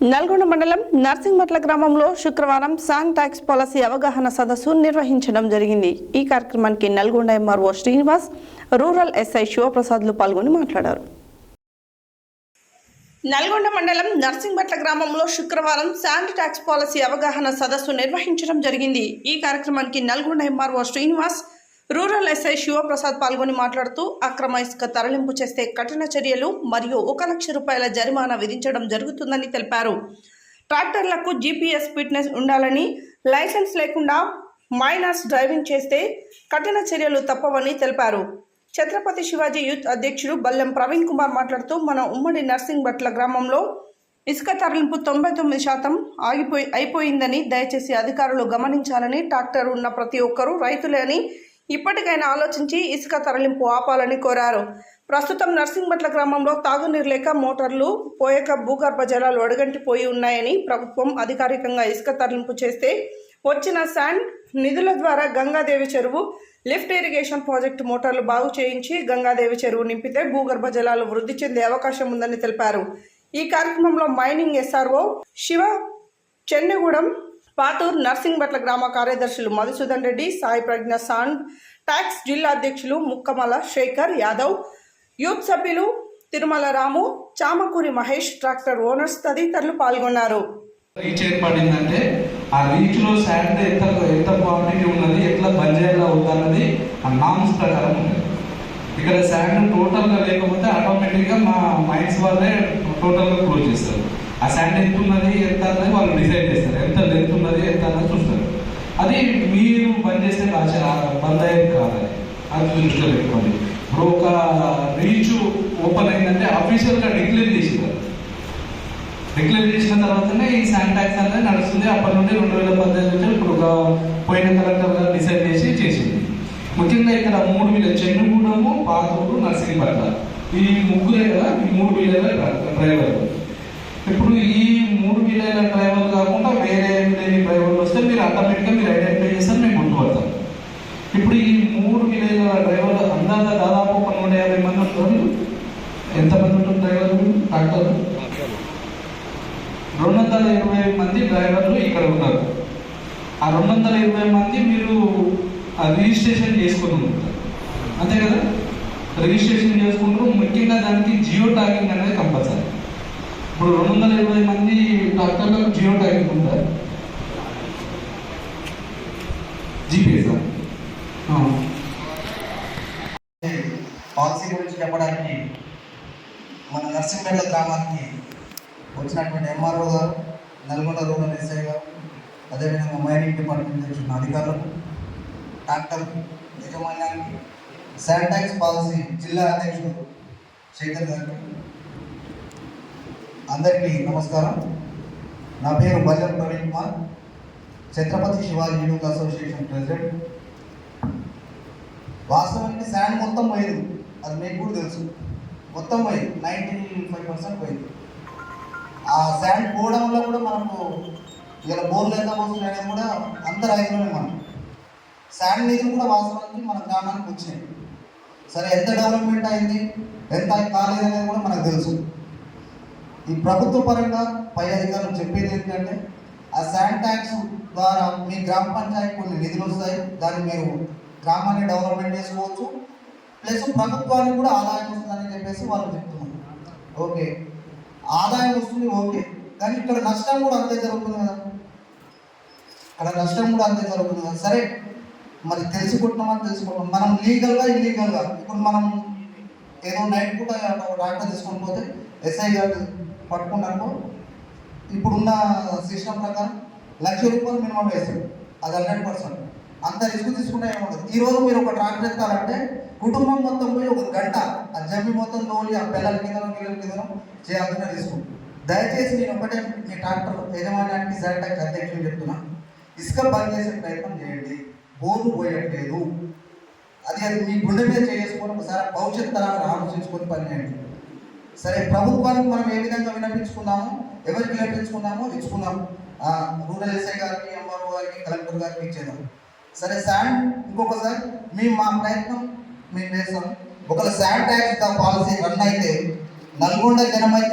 నల్గొండ మండలం నర్సింగ్మట్ల గ్రామంలో శుక్రవారం శాన్ ట్యాక్స్ పాలసీ అవగాహన సదస్సు నిర్వహించడం జరిగింది. ఈ కార్యక్రమానికి Nalgonda MRO Srinivas rural SI శివప్రసాద్లు పాల్గొని మాట్లాడారు. నల్గొండ మండలం నర్సింగ్మట్ల గ్రామంలో శుక్రవారం శాండ్ ట్యాక్స్ పాలసీ అవగాహన సదస్సు నిర్వహించడం జరిగింది. ఈ కార్యక్రమానికి Nalgonda MRO Srinivas rural SI Sivaprasad పాల్గొని మాట్లాడుతూ అక్రమ ఇసుక తరలింపు చేస్తే కఠిన చర్యలు మరియు ఒక లక్ష రూపాయల జరిమానా విధించడం జరుగుతుందని తెలిపారు. ట్రాక్టర్లకు జీపీఎస్ ఫిట్నెస్ ఉండాలని లైసెన్స్ లేకుండా మైనర్స్ డ్రైవింగ్ చేస్తే కఠిన చర్యలు తప్పవని తెలిపారు. ఛత్రపతి శివాజీ యూత్ అధ్యక్షుడు బల్లెం ప్రవీణ్ కుమార్ మాట్లాడుతూ మన ఉమ్మడి నర్సింగ్ భట్ల గ్రామంలో ఇసుక తరలింపు తొంభై తొమ్మిది శాతం ఆగిపోయి అయిపోయిందని దయచేసి అధికారులు గమనించాలని ట్రాక్టర్ ఉన్న ప్రతి ఒక్కరూ రైతులే అని ఇప్పటికైనా ఆలోచించి ఇసుక తరలింపు ఆపాలని కోరారు. ప్రస్తుతం నర్సింగ్బట్ల గ్రామంలో తాగునీరు లేక మోటార్లు పోయక భూగర్భ జలాలు అడుగంటిపోయి ఉన్నాయని ప్రభుత్వం అధికారికంగా ఇసుక తరలింపు చేస్తే వచ్చిన శాండ్ నిధుల ద్వారా గంగాదేవి చెరువు లిఫ్ట్ ఇరిగేషన్ ప్రాజెక్టు మోటార్లు బాగు చేయించి గంగాదేవి చెరువు నింపితే భూగర్భ జలాలు వృద్ధి చెందే అవకాశం ఉందని తెలిపారు. ఈ కార్యక్రమంలో మైనింగ్ ఎస్ఆర్ఓ శివ చెన్నగూడెం పాతూర్ నర్సింగ్బట్ల గ్రామ కార్యదర్శులు మధుసూదన్ రెడ్డి సాయి ప్రజ్ఞ సాండ్ ట్యాక్స్ జిల్లా అధ్యక్షులు ముక్కమల శేఖర్ యాదవ్ యూత్ సభ్యులు తిరుమల రాము చామకూరి మహేష్ ట్రాక్టర్ ఓనర్స్ తదితరులు పాల్గొన్నారు. రీచ్ ఏర్పడిందంటే ఆ రీచ్లో శాండ్ ఎంత ఎంత క్వాంటిటీ ఉన్నది ఎట్లా బంజేలా ఉందన్నది ఆ నామ్స్ ప్రకారం ఉంది. ఇక్కడ శాండ్ టోటల్గా లేకపోతే ఆటోమేటిక్గా మా మైండ్స్ వాళ్ళే టోటల్గా క్లోజ్ చేస్తారు. ఆ శాండ్ ఎంత ఉన్నది ఎంత అన్నది వాళ్ళు డిసైడ్ చేస్తారు. ఎంత లెంత్ ఉన్నది ఎంత అన్నది చూస్తారు. అది మీరు బంద్ చేస్తే కాచ బంద్ అయ్యేది కాదు అది దృష్టిలో పెట్టుకోండి. ఇప్పుడు ఒక రీచ్ ఓపెన్ అయిందంటే ఆఫీషియల్గా డిక్లేర్ చేసినారు డిక్లేర్ చేసిన తర్వాతనే ఈ శాండ్ ట్యాక్స్ అనేది నడుస్తుంది. అప్పటి నుండి రెండు వేల పద్దెనిమిది నుంచి ఇప్పుడు ఒక పోయిన కలెక్టర్ గారు డిసైడ్ చేసి చేసింది. ముఖ్యంగా ఇక్కడ మూడు వీలర్ చెన్నుగూడము పాతూరు నర్సింగ్పట్ల ఈ ముగ్గురే కదా ఈ మూడు వేల డ్రైవర్లు ఇప్పుడు ఈ మూడు వీలర్ల డ్రైవర్లు కాకుండా వేరే లేని డ్రైవర్లు వస్తే మీరు ఆటోమేటిక్గా మీరు ఐడెంటిఫై చేస్తారు మేము గుర్తుపడతాం ఇప్పుడు ఈ మూడు వీలర్ల డ్రైవర్లు అందాక దాదాపు ఒక నూట యాభై మంది ఉంటారు. ఎంతమంది ఉంటారు డ్రైవర్లు? డాక్టర్లు? రెండు వందల ఇరవై మంది డ్రైవర్లు ఇక్కడ ఉన్నారు. ఆ రెండు వందల ఇరవై మంది మీరు ఆ రిజిస్ట్రేషన్ చేసుకుని ఉంటారు. అంతే కదా? రిజిస్ట్రేషన్ చేసుకుంటారు. ముఖ్యంగా దానికి జియో ట్యాగింగ్ అనేది కంపల్సరీ. ఇప్పుడు రెండు వందల ఇరవై మంది డాక్టర్లకు జియో ట్యాగింగ్ ఉంటారు జీపీఎస్ పాలసీ గురించి చెప్పడానికి మన నర్సింపేట గ్రామానికి వచ్చినటువంటి ఎంఆర్ఓ గారు నల్గొండ రూరల్ ఎస్ఐ గారు అదేవిధంగా మైనింగ్ డిపార్ట్మెంట్ నుంచి వచ్చిన అధికారులకు ట్రాక్టర్ యజమాన్యానికి శానిటైజ్ పాలసీ జిల్లా అధ్యక్షుడు శేఖర్ గారికి అందరికీ నమస్కారం. నా పేరు Ballam Praveen Kumar. Chhatrapati Shivaji youth association president. వాస్తవానికి శాండ్ మొత్తం పోయింది. అది మీకు కూడా తెలుసు. మొత్తం పోయింది. నైంటీ ఫైవ్ పర్సెంట్ పోయింది. ఆ శాండ్ పోవడం వల్ల కూడా మనకు ఇలా బోర్లు ఎంత పోతుంది అనేది కూడా అంత రైతులమే మనం శాండ్ నిధులు కూడా వాస్తవానికి మన గ్రామానికి వచ్చినాయి. సరే ఎంత డెవలప్మెంట్ అయింది? ఎంత కాలేదు అనేది కూడా మనకు తెలుసు. ఈ ప్రభుత్వ పరంగా పై అధికారులు చెప్పేది ఏంటంటే ఆ శాండ్ ట్యాక్స్ ద్వారా మీ గ్రామ పంచాయతీ కొన్ని నిధులు వస్తాయి. దాన్ని మీరు గ్రామాన్ని డెవలప్మెంట్ చేసుకోవచ్చు. ప్లస్ ప్రభుత్వానికి కూడా ఆదాయం వస్తుందని చెప్పేసి వాళ్ళు చెప్తున్నారు. ఓకే. ఆదాయం వస్తుంది ఓకే. కానీ ఇక్కడ నష్టం కూడా అంతే జరుగుతుంది కదా. ఇక్కడ నష్టం కూడా అంతే జరుగుతుంది కదా. సరే. మరి తెలుసుకుంటున్నామని తెలుసుకుంటాం మనం లీగల్గా ఇల్లీగల్గా ఇప్పుడు మనం ఏదో నైట్ పూట డాక్టర్ తీసుకొని పోతే ఎస్ఐ గారు పట్టుకున్నట్టు ఇప్పుడున్న సిస్టమ్ ప్రకారం లక్ష రూపాయలు మినిమం వేస్తాడు అది హండ్రెడ్ పర్సెంట్ అంత రిస్క్ తీసుకుంటే ఏముండదు. ఈ రోజు మీరు ఒక ట్రాక్టర్ ఎత్తారంటే కుటుంబం మొత్తం పోయి ఒక గంట ఆ జమ్మి మొత్తం తోలి ఆ పిల్లల కింద పిల్లల కింద చేయాల్సిన రిస్క్ దయచేసి నేను ఒకటే మీ ట్రాక్టర్ యజమానానికి సరే అధ్యక్షులు చెప్తున్నా. ఇసుక బంద్ చేసే ప్రయత్నం చేయండి. బోర్లు పోయట్లేదు. అది అది మీ గుండె మీద చేసుకొని ఒకసారి భవిష్యత్ తరాన్ని ఆలోచించుకొని పనిచేయండి సరే ప్రభుత్వానికి మనం ఏ విధంగా వినిపించుకున్నాము ఎవరికి విన్నపించుకున్నామో ఇచ్చుకున్నాం. రూరల్ ఎస్ఐ గారికి ఎంఆర్ఓ గారికి కలెక్టర్ గారికి ఇచ్చేదాం. సరే శాండ్ ఇంకొకసారి మేము మా ప్రయత్నం మేము చేస్తాం. ఒకవేళ శాండ్ ట్యాక్స్ పాలసీ రన్ అయితే నల్గొండ జనమైతే